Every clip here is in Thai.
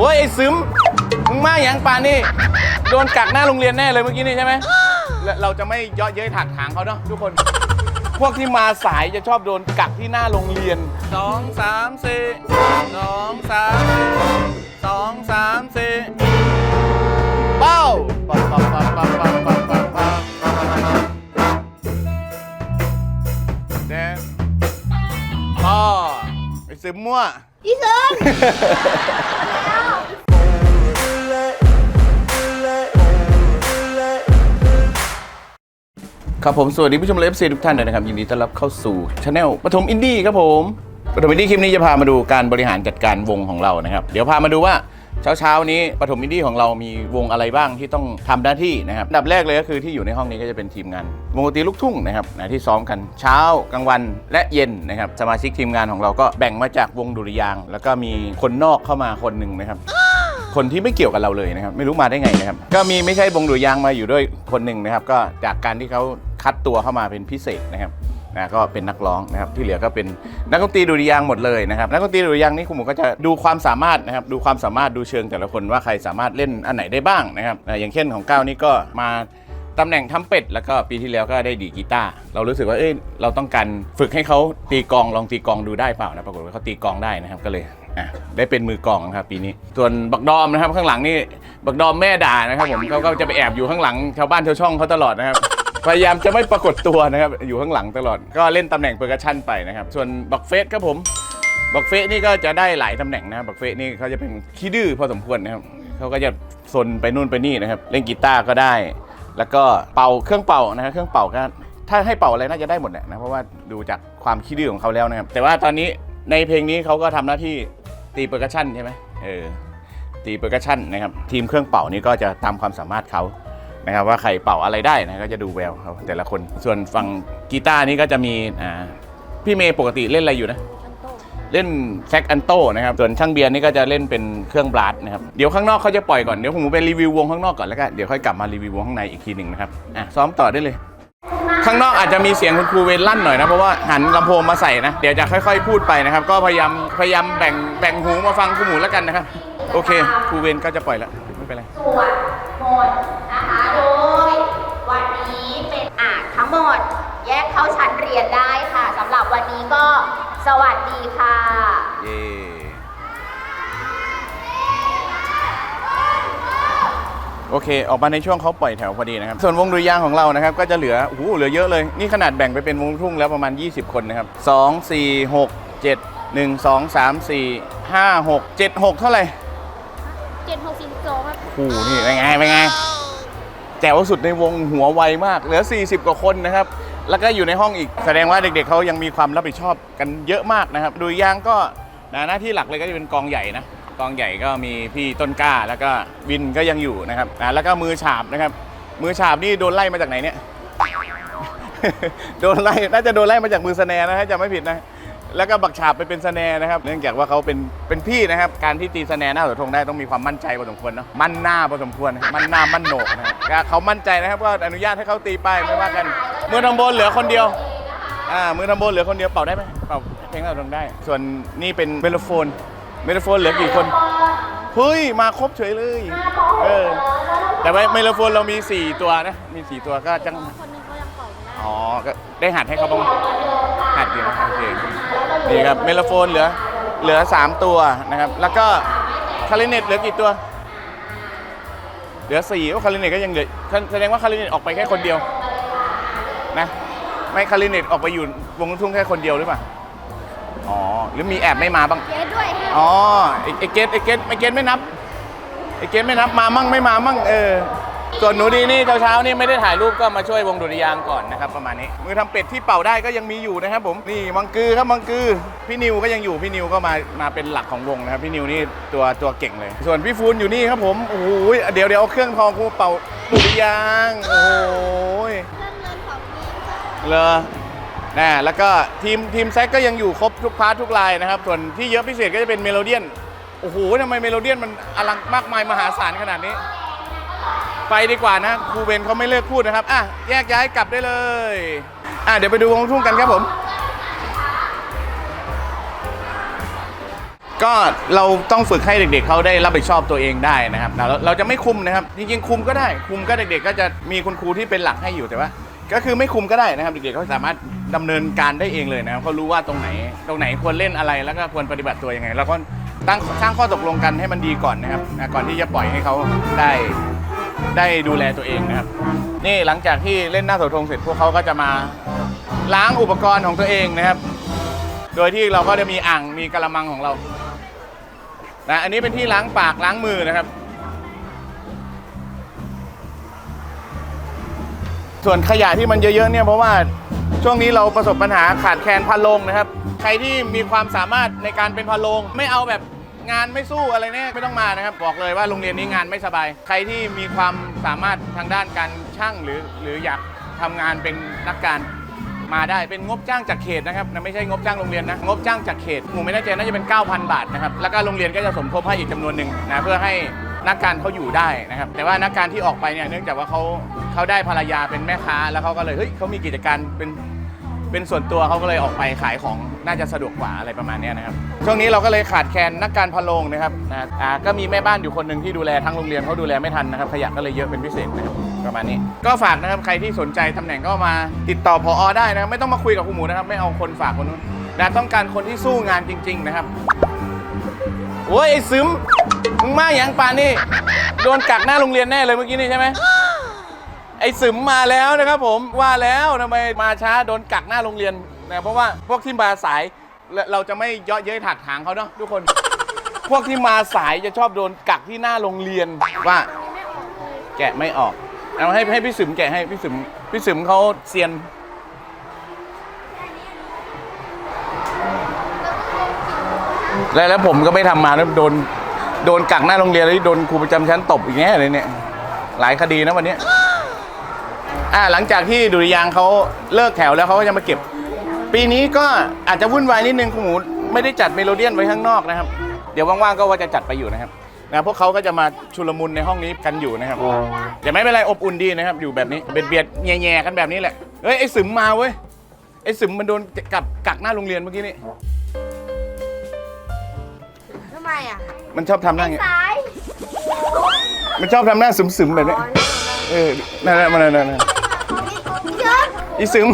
โอ้ยไอ้ซึมมึงมาอย่างปานนี่โดนกักหน้าโรงเรียนแน่เลยเมื่อกี้นี่ใช่ไหมและเราจะไม่เยาะเย้ยถักถางเขาเนาะทุกคน พวกที่มาสายจะชอบโดนกักที่หน้าโรงเรียนสองสามสี่สองสามสี่สองสามสี่เป้าปับปับปับปับปับปับปับปับแดงพ่อไปซึมมั่วพี่ซึง ครับผมสวัสดีผู้ชมเลฟซีทุกท่านเลยนะครับยินดีต้อนรับเข้าสู่ช anel ปฐมอินดี้ครับผมปฐมอินดี้คลิปนี้จะพามาดูการบริหารจัดการวงของเรานะครับ เดี๋ยวพามาดูว่าเช้าเช้านี้ปฐมอินดี้ของเรามีวงอะไรบ้างที่ต้องทำหน้าที่นะครับอันดับแรกเลยก็คือที่อยู่ในห้องนี้ก็จะเป็นทีมงาน วงดนตรีลูกทุ่งนะครับนะที่ซ้อมกันเช้ากลางวันและเย็นนะครับสมาชิกทีมงานของเราก็แบ่งมาจากวงดุริยาง แล้วก็มีคนนอกเข้ามาคนหนึ่งนะครับคนที่ไม่เกี่ยวกับเราเลยนะครับ ไม่รู้มาได้ไงนะครับ ก็มีไม่ใช่วงดุริยางมาอยู่ด้วยคนหนึ่งนะครับ ก็จากการที่เขา คัดตัวเข้ามาเป็นพิเศษนะครับนะก็เป็นนักร้องนะครับที่เหลือก็เป็นนักดนตรีดุริยางหมดเลยนะครับนักดนตรีดุริยางนี่คุณหมูก็จะดูความสามารถนะครับดูความสามารถดูเชิงแต่ละคนว่าใครสามารถเล่นอันไหนได้บ้างนะครับอ่าอย่างเช่นของก้าวนี่ก็มาตำแหน่งทำเป็ดแล้วก็ปีที่แล้วก็ได้ดีกีตาร์เรารู้สึกว่าเอ้ยเราต้องการฝึกให้เขาตีกองลองตีกองดูได้เปล่านะปรากฏว่าเขาตีกองได้นะครับก็เลยได้เป็นมือกองนะครับปีนี้ ส่วนบักดอมนะครับข้างหลังนี่บักดอมแม่ด่านะครับผมเขาก็จะไปแอบอยู่ข้างหลังชาวบ้านชาวช่องเขาตลอดนะครับ พยายามจะไม่ปรากฏตัวนะครับ อยู่ข้างหลังตลอด ก็เล่นตำแหน่งเปอร์คัชชั่นไปนะครับ ส่วนบักเฟสครับผม บักเฟสนี่ก็จะได้หลายตำแหน่งนะครับบักเฟสนี่เขาจะเป็นขี้ดื้อพอสมควรนะครับ เขาก็จะซนไปนู่นไปนี่นะครับ เล่นกีตาร์ก็ได้ แล้วก็เป่าเครื่องเป่านะครับ เครื่องเป่าก็ถ้าให้เป่าอะไรน่าจะได้หมดแหละนะ เพราะว่าดูจากความขี้ดื้อของเขาแล้วนะครับ แต่ว่าตอนนี้ในเพลงนี้เขาก็ทำหน้าที่ตีเปอร์คัชชั่นใช่ไหมเออตีเปอร์คัชชั่นนะครับ ทีมเครื่องเป่านี่ก็จะตามความสามารถเขา นะครับว่าใครเป่าอะไรได้นะก็จะดูแววเขาแต่ละคนส่วนฝั่งกีตาร์นี่ก็จะมีอ่าพี่เมย์ปกติเล่นอะไรอยู่นะ เล่นแซกอันโตนะครับ ส่วนช่างเบียร์นี่ก็จะเล่นเป็นเครื่องบลัดนะครับ เดี๋ยวข้างนอกเขาจะปล่อยก่อน เดี๋ยวผมไปรีวิววงข้างนอกก่อนแล้วก็เดี๋ยวค่อยกลับมารีวิววงข้างในอีกทีหนึ่งนะครับ อะซ้อมต่อได้เลย ข้างนอกอาจจะมีเสียงคุณครูเวนลั่นหน่อยนะ เพราะว่าหันลำโพงมาใส่นะ เดี๋ยวจะค่อยๆ พูดไปนะครับ ก็พยายามพยายามแบ่งแบ่งหูมาฟังครูหมูแล้วกันนะครับ โอเค ครูเวนก็จะปล่อยแล้วไม่เป็นไร สวดมนต์ สวัสดีค่ะ เย่โอเค ออกมาในช่วงเขาปล่อยแถวพอดีนะครับ ส่วนวงดุริยางค์ของเรานะครับ ก็จะเหลือโอ้โหเหลือเยอะเลย นี่ขนาดแบ่งไปเป็นวงลูกทุ่งแล้วประมาณ 20 คนนะครับ 2 4 6 7 1 2 3 4 5 6 7 6 เท่าไหร่เจ็ดหกสิบสองครับ โอ้โหนี่เป็นไงเป็นไงแจ๋วสุดในวงหัวไวมาก เหลือ 40 กว่าคนนะครับ แล้วก็อยู่ในห้องอีกแสดงว่าเด็กๆเขายังมีความรับผิดชอบกันเยอะมากนะครับ ดูยางก็นะหน้าที่หลักเลยก็จะเป็นกองใหญ่นะกองใหญ่ก็มีพี่ต้นกล้า แล้วก็วินก็ยังอยู่นะครับนะแล้วก็มือฉาบนะครับ มือฉาบนี่โดนไล่มาจากไหนเนี่ย โดนไล่น่าจะโดนไล่มาจากมือสแนร์นะฮะจะไม่ผิดนะ แล้วก็บักฉาบไปเป็นสแนนะครับ เนื่องจากว่าเขาเป็นเป็นพี่นะครับ การที่ตีสแนหน้าเสาธงได้ต้องมีความมั่นใจพอสมควรเนาะ มั่นหน้าพอสมควรนะมั่นหน้ามั่นโหนกนะครับก็เขามั่นใจนะครับก็อนุญาตให้เขาตีไปไม่ว่ากัน มือทำบนเหลือคนเดียว อ่า มือทำบนเหลือคนเดียวเป่าได้ไหมเป่าเพลงเราตรงได้ ส่วนนี่เป็นเมโลโฟน เมโลโฟนเหลือกี่คน เฮ้ย มาครบเฉยเลย เออ แต่ว่าเมโลโฟนเรามี 4 ตัวนะ มี 4 ตัวก็จัง คนนึงเขายังปล่อยไม่ได้อ๋อ ก็ได้หัดให้เขาบ้างหัดดีนะโอเค นี่ครับเมโลโฟนเหลือเหลือ 3 ตัวนะครับ แล้วก็คาริเนตเหลือกี่ตัว เหลือ4ว่าคาริเนตก็ยังเหลือแสดงว่าคาริเนตออกไปแค่คนเดียวนะไม่คาริเนตออกไปอยู่วงลูกทุ่งแค่คนเดียวหรือเปล่าอ๋อหรือมีแอบไม่มาบ้างเจ๊ด้วยค่ะอ๋อไอ้ไอ้เกตไอ้เกตไอ้เกตไม่นับไอ้เกตไม่นับมามั่งไม่มามั่งเออ ส่วนหนูดีนี่เช้าๆนี่ไม่ได้ถ่ายรูปก็มาช่วยวงดุริยางค์ก่อนนะครับประมาณนี้ มือทำเป็ดที่เป่าได้ก็ยังมีอยู่นะครับผมนี่มังกือครับมังกือพี่นิวก็ยังอยู่พี่นิวก็มามาเป็นหลักของวงนะครับพี่นิวนี่ตัวตัวเก่งเลย ส่วนพี่ฟูนอยู่นี่ครับผมโอ้โหเดี๋ยวเดี๋ยวเอาเครื่องทองกูเป่าดุริยางค์โอ้โหเพื่อนเงินของทีมค่ะเลอนะแล้วก็ทีมทีมแซกก็ยังอยู่ครบทุกพาร์ททุกลายนะครับ ส่วนที่เยอะพิเศษก็จะเป็นเมโลเดียนโอ้โหทำไมเมโลเดียนมันอลังมากมายมหาศาลขนาดนี้ ไปดีกว่านะครูเบนเขาไม่เลิกพูดนะครับอะแยกย้ายกลับได้เลยอะเดี๋ยวไปดูวงทุ่งกันครับผม ก็เราต้องฝึกให้เด็กๆเขาได้รับผิดชอบตัวเองได้นะครับเราเราจะไม่คุมนะครับจริงๆคุมก็ได้ คุมก็เด็กๆ ก็จะมีคุณครูที่เป็นหลักให้อยู่แต่ว่า ก็คือไม่คุมก็ได้นะครับ เด็กๆเขาสามารถดำเนินการได้เองเลยนะครับเขารู้ว่าตรงไหน ตรงไหนควรเล่นอะไรแล้วก็ควรปฏิบัติตัวยังไง แล้วก็ตั้งสร้างข้อตกลงกันให้มันดีก่อนนะครับอะก่อนที่จะปล่อยให้เขาได้ ได้ดูแลตัวเองนะครับ นี่หลังจากที่เล่นหน้าเสาธงเสร็จพวกเขาก็จะมาล้างอุปกรณ์ของตัวเองนะครับ โดยที่เราก็จะมีอ่างมีกระมังของเรานะอันนี้เป็นที่ล้างปากล้างมือนะครับ ส่วนขยะที่มันเยอะๆเนี่ยเพราะว่าช่วงนี้เราประสบปัญหาขาดแคลนพันโลงนะครับ ใครที่มีความสามารถในการเป็นพันโลงไม่เอาแบบ งานไม่สู้อะไรเนี่ยไม่ต้องมานะครับ บอกเลยว่าโรงเรียนนี้งานไม่สบาย ใครที่มีความสามารถทางด้านการช่างหรือหรืออยากทำงานเป็นนักการมาได้เป็นงบจ้างจากเขตนะครับนะไม่ใช่งบจ้างโรงเรียนนะงบจ้างจากเขตหมูไม่แน่ใจน่าจะเป็น 9,000 บาทนะครับแล้วก็โรงเรียนก็จะสมทบให้อีกจำนวนหนึ่งนะเพื่อให้นักการเขาอยู่ได้นะครับแต่ว่านักการที่ออกไปเนี่ยเนื่องจากว่าเขาเขาได้ภรรยาเป็นแม่ค้าแล้วเขาก็เลยเฮ้ยเขามีกิจการเป็น เป็นส่วนตัวเขาก็เลยออกไปขายของน่าจะสะดวกกว่าอะไรประมาณเนี้ยนะครับช่วงนี้เราก็เลยขาดแคลนนักการพะโลงนะครับนะอ่าก็มีแม่บ้านอยู่คนหนึ่งที่ดูแลทั้งโรงเรียนเขาดูแลไม่ทันนะครับขยะก็เลยเยอะเป็นพิเศษนะครับประมาณนี้ ก็ฝากนะครับใครที่สนใจตำแหน่งก็มาติดต่อพออได้นะครับไม่ต้องมาคุยกับครูหมูนะครับไม่เอาคนฝากคนนู้นนะต้องการคนที่สู้งานจริง ๆ นะครับโอ้ยไอ้ซึมมึงมาอย่างปานนี่โดนกักหน้าโรงเรียนแน่เลยเมื่อกี้นี่ใช่ไหม ไอ้ซึมมาแล้วนะครับผมว่าแล้วทำไมมาช้าโดนกักหน้าโรงเรียนนะเพราะว่าพวกที่มาสายเราจะไม่เยาะเย้ยถักถางเขาเนาะทุกคน พวกที่มาสายจะชอบโดนกักที่หน้าโรงเรียนว่า แกะไม่ออกเอาให้ให้พี่ซึมแกะให้พี่ซึมพี่ซึมเขาเซียนแล้วแล้วผมก็ไม่ทำมาแล้วโดนโดนกักหน้าโรงเรียนแล้วโดนครูประจำชั้นตบอีกแน่เลยเนี่ย หลายคดีนะวันนี้ อ่าหลังจากที่ดุริยางค์เขาเลิกแถวแล้วเขาก็จะมาเก็บ ปีนี้ก็อาจจะวุ่นวายนิดนึงครูหมูไม่ได้จัดเมโลเดียนไว้ข้างนอกนะครับ เดี๋ยวว่างๆก็ว่าจะจัดไปอยู่นะครับนะพวกเขาก็จะมาชุลมุนในห้องนี้กันอยู่นะครับแต่ไม่เป็นไรอบอุ่นดีนะครับ อยู่แบบนี้เบียดเบียดๆแย่ๆกันแบบนี้แหละเฮ้ยไอ้สึมมาเว้ยไอ้สึมมันโดนกับกักหน้าโรงเรียนเมื่อกี้นี่ทำไมอะมันชอบทำหน้าอย่างเงี้ยซ้ายมันชอบทำหน้าซึมๆแบบนี้เออนั่นๆมันนั่นเยอะๆ อีซึม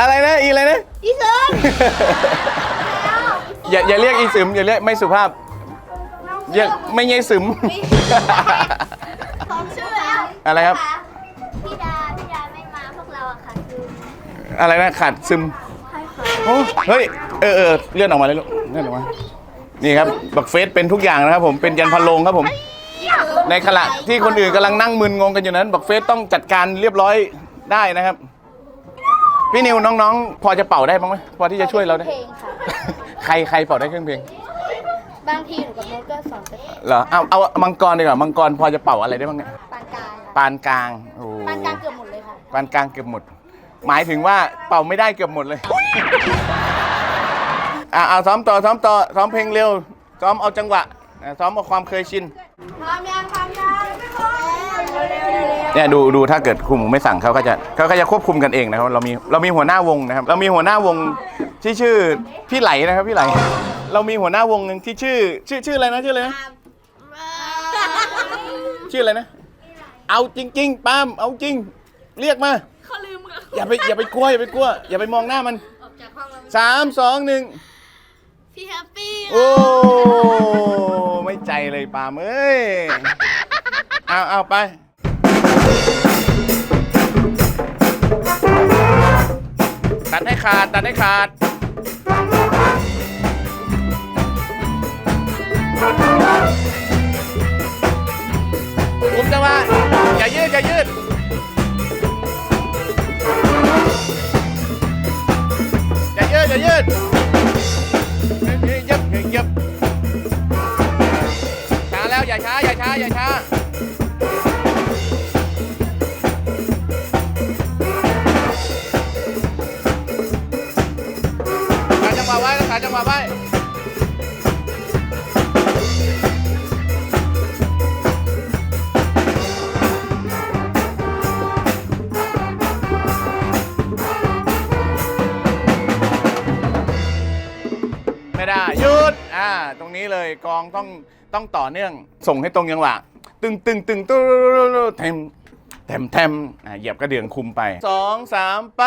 อะไรนะอีอะไรนะ อีเซิร์อย่าอย่าเรียกอีซึมอย่าเรียกไม่สุภาพอย่าไม่ใช่ซึม พร้อมชื่อแล้วอะไรครับ พี่ดาพี่ดาไม่มาพวกเราอะค่ะคืออะไรนะขาดซึมโอ้เฮ้ยเออเออเลื่อนออกมาเลยลูกเลื่อนออกมานี่ครับบักเฟสเป็นทุกอย่างนะครับผมเป็นยันพันโลงครับผม ในขณะที่คนอื่นกำลังนั่งมึนงงกันอยู่นั้นบักเฟสต้องจัดการเรียบร้อย ได้นะครับ พี่นิวน้องๆ พอจะเป่าได้บ้างไหมพอที่จะช่วยเราได้ เพลงค่ะ ใครใครเป่าได้เครื่องเพลงบางทีหนูกับโมดก็สอนไปเหรอเอาเอามังกรดีกว่ามังกรพอจะเป่าอะไรได้บ้างเนี่ยปานกลางปานกลางโอ้ปานกลางเกือบหมดเลยค่ะ ปานกลางเกือบหมด หมายถึงว่าเป่าไม่ได้เกือบหมดเลยอะเอาซ้อมต่อซ้อมต่อซ้อมเพลงเร็วซ้อมเอาจังหวะอะซ้อมเอาความเคยชิน พร้อมยังพร้อมยัง เร็วเร็วเร็วเนี่ยดูดูถ้าเกิดครูหมูไม่สั่งเขาก็จะเขาก็จะควบคุมกันเองนะครับเรามีเรามีหัวหน้าวงนะครับ เรามีหัวหน้าวงที่ชื่อพี่ไหลนะครับพี่ไหล เรามีหัวหน้าวงหนึ่งที่ชื่อ ชื่อชื่ออะไรนะชื่ออะไรนะชื่ออะไรนะ เอาจริงๆป้ามเอาจริง เรียกมาเขาลืมอย่าไปอย่าไปกลัวอย่าไปกลัวอย่าไปมองหน้ามันสามสองหนึ่งพี่แฮปปี้โอ้ไม่ใจเลยปาล์มเอ้ย เอาเอาไป ตัดให้ขาด ตัดให้ขาด จังหวะไว้ขาจังหวะไว้ไม่ได้อ่าตรงนี้เลยกองต้องต้องต่อเนื่องส่งให้ตรงจังหวะ ตึงตึงตึงตึงเทมเทมเทมอ่าเหยียบกระเดื่องคุมไปสองสามไป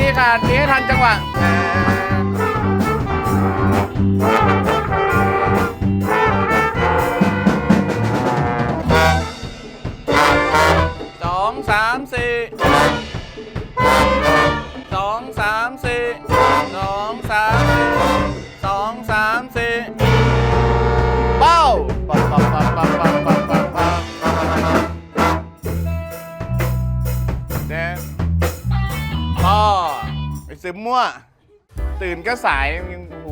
ตีให้ขาดตีให้ขาดตีให้ทันจังหวะสองสามสี่สองสามสี่สองสามึมมั่ว ตื่นก็สายยังโอ้โห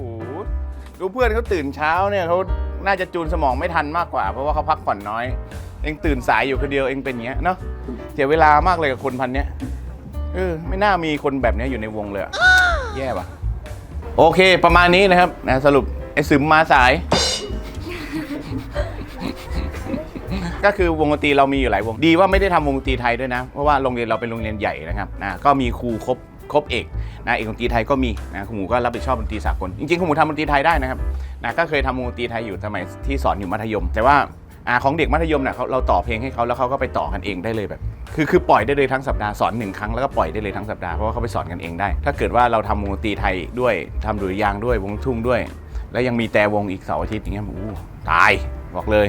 ดูเพื่อนเขาตื่นเช้าเนี่ยเขาน่าจะจูนสมองไม่ทันมากกว่า เพราะว่าเขาพักผ่อนน้อย เองตื่นสายอยู่คนเดียวเองเป็นอย่างเงี้ยเนาะเสียเวลามากเลยกับคนพันเนี้ยเออไม่น่ามีคนแบบเนี้ยอยู่ในวงเลยอะแย่ว่ะโอเคประมาณนี้นะครับนะสรุปไอ้ซึมมาสาย ก็คือวงดนตรีเรามีอยู่หลายวงดีว่าไม่ได้ทำวงดนตรีไทยด้วยนะ เพราะว่าโรงเรียนเราเป็นโรงเรียนใหญ่นะครับนะก็มีครูครบ ครบเอกนะเอกดนตรีไทยก็มีนะครูหมูก็รับผิดชอบดนตรีสากลจริงๆครูหมูทำดนตรีไทยได้นะครับนะก็เคยทำวงดนตรีไทยอยู่สมัยที่สอนอยู่มัธยม แต่ว่าอของเด็กมัธยมเนี่ยเขาเราต่อเพลงให้เขาแล้วเขาก็ไปต่อกันเองได้เลยแบบ คือคือปล่อยได้เลยทั้งสัปดาห์สอนหนึ่งครั้งแล้วก็ปล่อยได้เลยทั้งสัปดาห์เพราะว่าเขาไปสอนกันเองได้ ถ้าเกิดว่าเราทำวงดนตรีไทยด้วยทำดุริยางด้วยวงทุ่งด้วย แล้วยังมีแต่วงอีกเสาร์อาทิตย์อย่างเงี้ยโอ้ตาย บอกเลย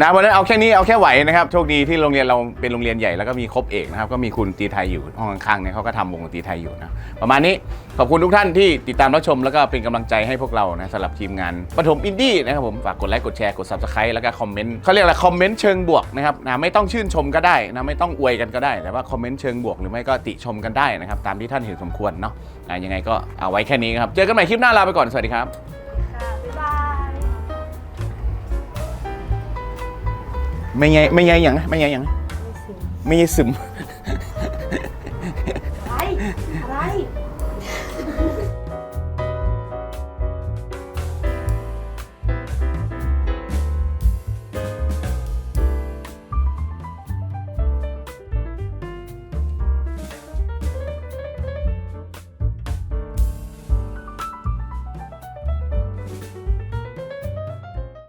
นะวันนั้นเอาแค่นี้เอาแค่ไหวนะครับโชคดีที่โรงเรียนเราเป็นโรงเรียนใหญ่แล้วก็มีครบเอกนะครับก็มีคุณตีไทยอยู่ห้องข้างๆเนี่ยเขาก็ทำวงดนตรีไทยอยู่นะประมาณนี้ขอบคุณทุกท่านที่ติดตามรับชมแล้วก็เป็นกำลังใจให้พวกเรานะสำหรับทีมงานปฐมอินดี้นะครับผมฝากกดไลค์กดแชร์กด subscribe แล้วก็คอมเมนต์เขาเรียกอะไรคอมเมนต์เชิงบวกนะครับนะไม่ต้องชื่นชมก็ได้นะไม่ต้องอวยกันก็ได้ แต่ว่าคอมเมนต์เชิงบวกหรือไม่ก็ติชมกันได้นะครับตามที่ท่านเห็นสมควรเนาะอะยังไงก็เอาไว้แค่นี้ครับเจอกันใหม่คลิปหน้าลาไปก่อนสวัสดีครับ ไม่ไงไม่ไงอย่างนะไม่ไงอย่างนะไม่ไงซึม อะไร อะไร